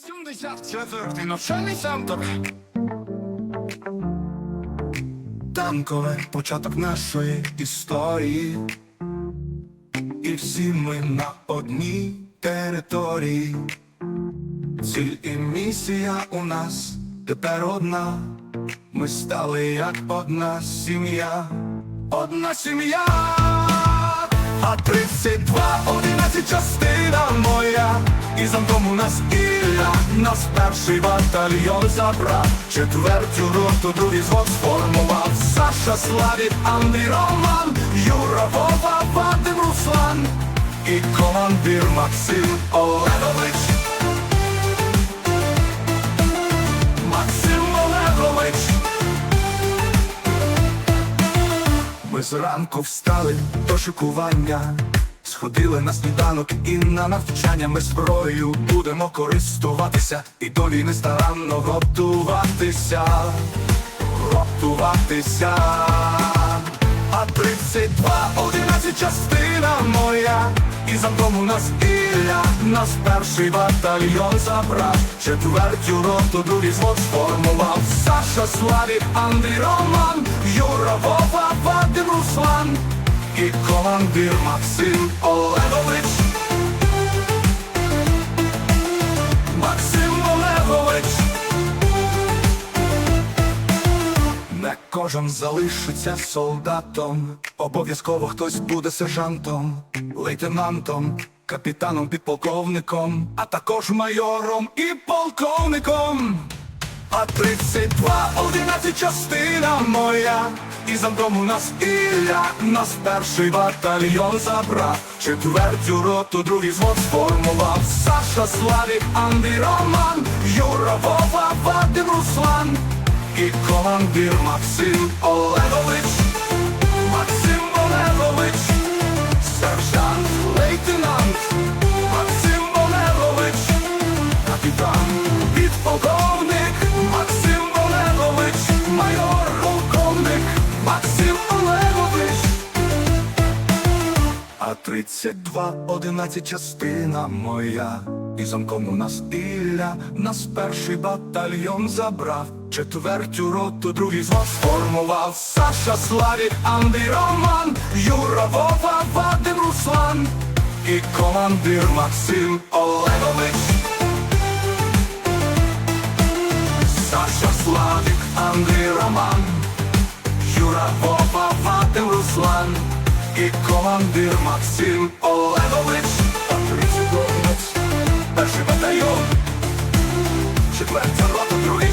84 навчальний центр. Танкове початок нашої історії. І всі ми на одній території. Ціль і місія у нас тепер одна. Ми стали як одна сім'я, одна сім'я, а 32, 11 частина моя, і замком у нас Ілля, нас перший батальйон забрав, четвертю роту, другий звод сформував. Саша Славік, Андрій Роман, Юра Вова, Вадим Руслан і командир Максим Олегович. Максим Олегович. Ми зранку встали до шикування, сходили на сніданок і на навчання. Ми зброєю будемо користуватися і до війни старанно готуватися, готуватися. А 32, 11 частина моя, і замком у нас Ілля, нас перший батальйон забрав, четвертю роту, другий звод сформував. Саша Славік, Андрій Роман, Юра Вова, командир Максим Олегович. Максим Олегович. Не кожен залишиться солдатом, обов'язково хтось буде сержантом, лейтенантом, капітаном, підполковником, а також майором і полковником. А 32, 11 частина моя, і замком у нас Ілля, нас перший батальйон забрав, четвертю роту, другий звод сформував. Саша Славік, Андрій Роман, Юра Вова, Вадим Руслан і командир Максим Олегович, Максим Олегович, сержант, лейтенант, Максим Олегович, капітан, 32, 11 частина моя, і замком у нас Ілля, нас перший батальйон забрав, четвертю роту, другий звод сформував. Саша Славік, Андрій Роман, Юра Вова, Вадим Руслан і командир Максим Олегович. Саша Славік, Андрій Роман, Юра Вова, командир Максим Олегович. Горнець, перший батальйон, четвертя рота, другий